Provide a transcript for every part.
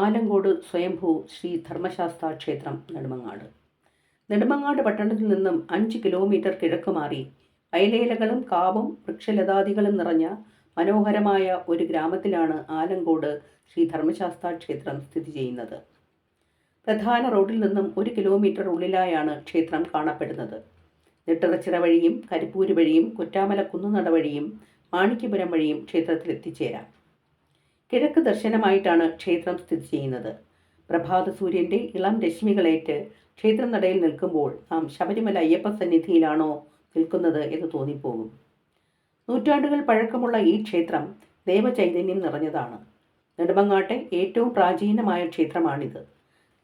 ആലങ്കോട് സ്വയംഭൂ ശ്രീ ധർമ്മശാസ്ത്ര ക്ഷേത്രം നെടുമങ്ങാട്. നെടുമങ്ങാട് പട്ടണത്തിൽ നിന്നും അഞ്ച് കിലോമീറ്റർ കിഴക്ക് മാറി അയലേലകളും കാവും വൃക്ഷലതാദികളും നിറഞ്ഞ മനോഹരമായ ഒരു ഗ്രാമത്തിലാണ് ആലങ്കോട് ശ്രീ ധർമ്മശാസ്ത്ര ക്ഷേത്രം സ്ഥിതി ചെയ്യുന്നത്. പ്രധാന റോഡിൽ നിന്നും ഒരു കിലോമീറ്റർ ഉള്ളിലായാണ് ക്ഷേത്രം കാണപ്പെടുന്നത്. നെട്ടിറച്ചിറ വഴിയും കരിപ്പൂര് വഴിയും കുറ്റാമല കുന്നുനട വഴിയും മാണിക്യപുരം വഴിയും ക്ഷേത്രത്തിൽ എത്തിച്ചേരാം. കിഴക്ക് ദർശനമായിട്ടാണ് ക്ഷേത്രം സ്ഥിതി ചെയ്യുന്നത്. പ്രഭാത സൂര്യന്റെ ഇളം രശ്മികളേറ്റ് ക്ഷേത്രം നടയിൽ നിൽക്കുമ്പോൾ നാം ശബരിമല അയ്യപ്പ സന്നിധിയിലാണോ നിൽക്കുന്നത് എന്ന് തോന്നിപ്പോകും. നൂറ്റാണ്ടുകൾ പഴക്കമുള്ള ഈ ക്ഷേത്രം ദേവചൈതന്യം നിറഞ്ഞതാണ്. നെടുമങ്ങാട്ടെ ഏറ്റവും പ്രാചീനമായ ക്ഷേത്രമാണിത്.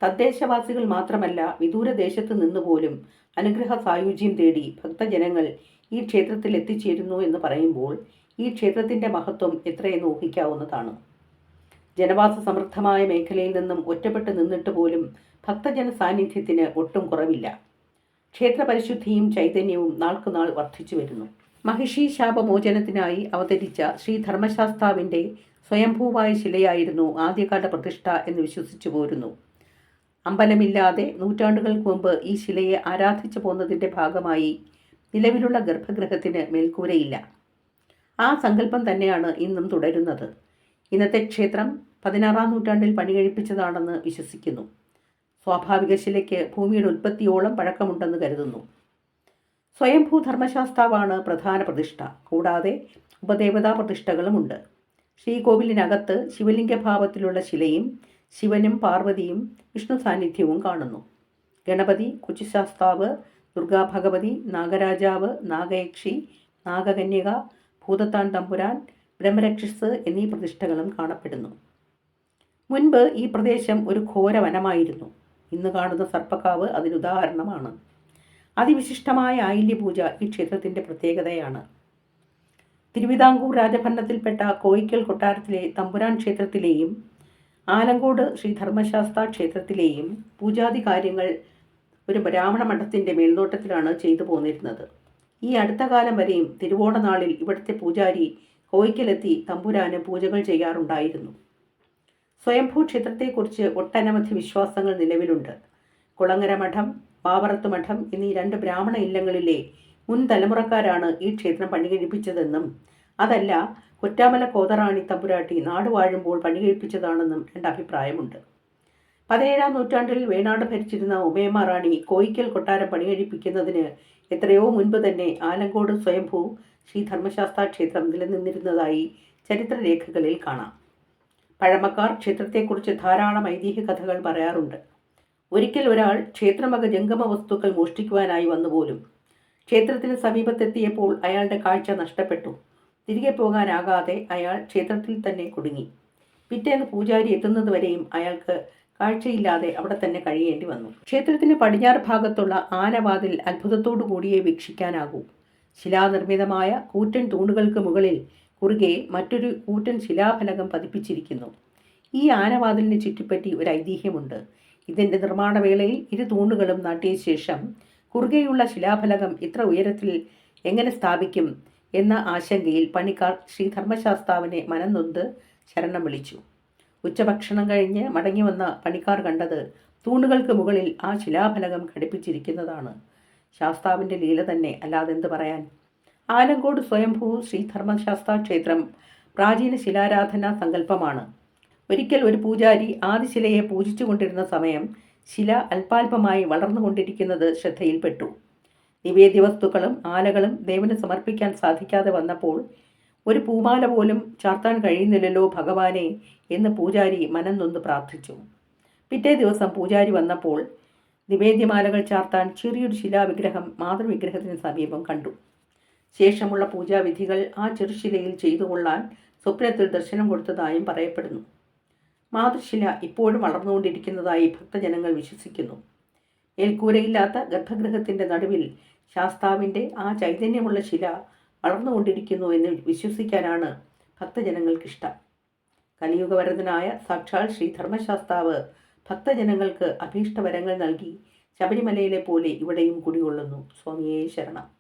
തദ്ദേശവാസികൾ മാത്രമല്ല വിദൂരദേശത്ത് നിന്നുപോലും അനുഗ്രഹ സായുജ്യം തേടി ഭക്തജനങ്ങൾ ഈ ക്ഷേത്രത്തിൽ എത്തിച്ചേരുന്നു എന്ന് പറയുമ്പോൾ ഈ ക്ഷേത്രത്തിന്റെ മഹത്വം എത്രയെന്ന് ഊഹിക്കാവുന്നതാണ്. ജനവാസ സമൃദ്ധമായ മേഖലയിൽ നിന്നും ഒറ്റപ്പെട്ട് നിന്നിട്ട് പോലും ഭക്തജന സാന്നിധ്യത്തിന് ഒട്ടും കുറവില്ല. ക്ഷേത്ര പരിശുദ്ധിയും ചൈതന്യവും നാൾക്കുനാൾ വർദ്ധിച്ചു വരുന്നു. മഹിഷി ശാപമോചനത്തിനായി അവതരിച്ച ശ്രീ ധർമ്മശാസ്താവിന്റെ സ്വയംഭൂവായ ശിലയായിരുന്നു ആദ്യകാല പ്രതിഷ്ഠ എന്ന് വിശ്വസിച്ചു പോരുന്നു. അമ്പലമില്ലാതെ നൂറ്റാണ്ടുകൾക്ക് മുമ്പ് ഈ ശിലയെ ആരാധിച്ചു പോന്നതിന്റെ ഭാഗമായി നിലവിലുള്ള ഗർഭഗൃഹത്തിന് മേൽക്കൂരയില്ല. ആ സങ്കല്പം തന്നെയാണ് ഇന്നും തുടരുന്നത്. ഇന്നത്തെ ക്ഷേത്രം പതിനാറാം നൂറ്റാണ്ടിൽ പണികഴിപ്പിച്ചതാണെന്ന് വിശ്വസിക്കുന്നു. സ്വാഭാവിക ശിലയ്ക്ക് ഭൂമിയുടെ ഉൽപ്പത്തിയോളം പഴക്കമുണ്ടെന്ന് കരുതുന്നു. സ്വയംഭൂ ധർമ്മശാസ്താവാണ് പ്രധാന പ്രതിഷ്ഠ. കൂടാതെ ഉപദേവതാ പ്രതിഷ്ഠകളുമുണ്ട്. ശ്രീകോവിലിനകത്ത് ശിവലിംഗഭാവത്തിലുള്ള ശിലയും ശിവനും പാർവതിയും വിഷ്ണു സാന്നിധ്യവും കാണുന്നു. ഗണപതി കുച്ചിശാസ്താവ് ദുർഗാ ഭഗവതി നാഗരാജാവ് നാഗയക്ഷി നാഗകന്യക ഭൂതത്താൻ തമ്പുരാൻ ബ്രഹ്മരക്ഷസ് എന്നീ പ്രതിഷ്ഠകളും കാണപ്പെടുന്നു. മുൻപ് ഈ പ്രദേശം ഒരു ഘോര വനമായിരുന്നു. ഇന്ന് കാണുന്ന സർപ്പക്കാവ് അതിനുദാഹരണമാണ് അതിവിശിഷ്ടമായ ആയില്യപൂജ ഈ ക്ഷേത്രത്തിന്റെ പ്രത്യേകതയാണ്. തിരുവിതാംകൂർ രാജഭരണത്തിൽപ്പെട്ട കോയിക്കൽ കൊട്ടാരത്തിലെ തമ്പുരാൻ ക്ഷേത്രത്തിലെയും ആലങ്കോട് ശ്രീ ധർമ്മശാസ്ത്ര ക്ഷേത്രത്തിലെയും പൂജാതി കാര്യങ്ങൾ ഒരു ബ്രാഹ്മണ മഠത്തിന്റെ മേൽനോട്ടത്തിലാണ് ചെയ്തു പോന്നിരുന്നത്. ഈ അടുത്ത കാലം വരെയും തിരുവോണനാളിൽ ഇവിടുത്തെ പൂജാരി കോയിക്കലെത്തി തമ്പുരാന് പൂജകൾ ചെയ്യാറുണ്ടായിരുന്നു. സ്വയംഭൂ ക്ഷേത്രത്തെക്കുറിച്ച് ഒട്ടനവധി വിശ്വാസങ്ങൾ നിലവിലുണ്ട്. കുളങ്ങര മഠം പാവറത്ത് മഠം എന്നീ രണ്ട് ബ്രാഹ്മണ ഇല്ലങ്ങളിലെ മുൻ തലമുറക്കാരാണ് ഈ ക്ഷേത്രം പണികഴിപ്പിച്ചതെന്നും അതല്ല കൊറ്റാമല കോതറാണി തമ്പുരാട്ടി നാടുവാഴുമ്പോൾ പണികഴിപ്പിച്ചതാണെന്നും രണ്ട് അഭിപ്രായമുണ്ട്. പതിനേഴാം നൂറ്റാണ്ടിൽ വേണാട് ഭരിച്ചിരുന്ന ഉമയമാറാണി കോയിക്കൽ കൊട്ടാരം പണികഴിപ്പിക്കുന്നതിന് എത്രയോ മുൻപ് തന്നെ ആലങ്കോട് സ്വയംഭൂ ശ്രീ ധർമ്മശാസ്ത്ര ക്ഷേത്രം നിലനിന്നിരുന്നതായി ചരിത്രരേഖകളിൽ കാണാം. പഴമക്കാർ ക്ഷേത്രത്തെക്കുറിച്ച് ധാരാളം ഐതിഹ്യ കഥകൾ പറയാറുണ്ട്. ഒരിക്കൽ ഒരാൾ ക്ഷേത്രമക ജംഗമ വസ്തുക്കൾ മോഷ്ടിക്കുവാനായി വന്നുപോലും. ക്ഷേത്രത്തിന് സമീപത്തെത്തിയപ്പോൾ അയാളുടെ കാഴ്ച നഷ്ടപ്പെട്ടു. തിരികെ പോകാനാകാതെ അയാൾ ക്ഷേത്രത്തിൽ തന്നെ കുടുങ്ങി. പിറ്റേന്ന് പൂജാരി എത്തുന്നതുവരെയും അയാൾക്ക് കാഴ്ചയില്ലാതെ അവിടെ തന്നെ കഴിയേണ്ടി വന്നു. ക്ഷേത്രത്തിന് പടിഞ്ഞാറ് ഭാഗത്തുള്ള ആനവാതിൽ അത്ഭുതത്തോടു കൂടിയേ വീക്ഷിക്കാനാകൂ. ശിലാനിർമ്മിതമായ കൂറ്റൻ തൂണുകൾക്ക് മുകളിൽ കുറുകെ മറ്റൊരു കൂറ്റൻ ശിലാഫലകം പതിപ്പിച്ചിരിക്കുന്നു. ഈ ആനവാതിലിനെ ചുറ്റിപ്പറ്റി ഒരു ഐതിഹ്യമുണ്ട്. ഇതിന്റെ നിർമ്മാണവേളയിൽ ഇരു തൂണുകളും നാട്ടിയ ശേഷം കുറുകെയുള്ള ശിലാഫലകം ഇത്ര ഉയരത്തിൽ എങ്ങനെ സ്ഥാപിക്കും എന്ന ആശങ്കയിൽ പണിക്കാർ ശ്രീ ധർമ്മശാസ്താവിനെ മനം നൊന്ത് ശരണം വിളിച്ചു. ഉച്ചഭക്ഷണം കഴിഞ്ഞ് മടങ്ങി വന്ന പണിക്കാർ കണ്ടത് തൂണുകൾക്ക് മുകളിൽ ആ ശിലാഫലകം ഘടിപ്പിച്ചിരിക്കുന്നതാണ്. ശാസ്താവിന്റെ ലീല തന്നെ അല്ലാതെന്ത് പറയാൻ? ആലങ്കോട് സ്വയംഭൂ ശ്രീ ധർമ്മശാസ്ത്ര ക്ഷേത്രം പ്രാചീന ശിലാരാധനാ സങ്കല്പമാണ്. ഒരിക്കൽ ഒരു പൂജാരി ആദിശിലയെ പൂജിച്ചു കൊണ്ടിരുന്ന സമയം ശില അല്പാൽപമായി വളർന്നുകൊണ്ടിരിക്കുന്നത് ശ്രദ്ധയിൽപ്പെട്ടു. നിവേദ്യ വസ്തുക്കളും ആലകളും ദേവന് സമർപ്പിക്കാൻ സാധിക്കാതെ വന്നപ്പോൾ ഒരു പൂമാല പോലും ചാർത്താൻ കഴിയുന്നില്ലല്ലോ ഭഗവാനെ എന്ന് പൂജാരി മനം നൊന്ന് പ്രാർത്ഥിച്ചു. പിറ്റേ ദിവസം പൂജാരി വന്നപ്പോൾ നിവേദ്യമാലകൾ ചാർത്താൻ ചെറിയൊരു ശിലാവിഗ്രഹം മാതൃവിഗ്രഹത്തിന് സമീപം കണ്ടു. ശേഷമുള്ള പൂജാവിധികൾ ആ ചെറുശിലയിൽ ചെയ്തു കൊള്ളാൻ സ്വപ്നത്തിൽ ദർശനം കൊടുത്തതായും പറയപ്പെടുന്നു. മാതൃശില ഇപ്പോഴും വളർന്നുകൊണ്ടിരിക്കുന്നതായി ഭക്തജനങ്ങൾ വിശ്വസിക്കുന്നു. മേൽക്കൂരയില്ലാത്ത ഗർഭഗൃഹത്തിന്റെ നടുവിൽ ശാസ്താവിന്റെ ആ ചൈതന്യമുള്ള ശില വളർന്നുകൊണ്ടിരിക്കുന്നു എന്ന് വിശ്വസിക്കാനാണ് ഭക്തജനങ്ങൾക്കിഷ്ടം. കലിയുഗവരതനായ സാക്ഷാൽ ശ്രീ ധർമ്മശാസ്താവ് ഭക്തജനങ്ങൾക്ക് അഭീഷ്ടവരങ്ങൾ നൽകി ശബരിമലയിലെ പോലെ ഇവിടെയും കുടികൊള്ളുന്നു. സ്വാമിയെ ശരണം.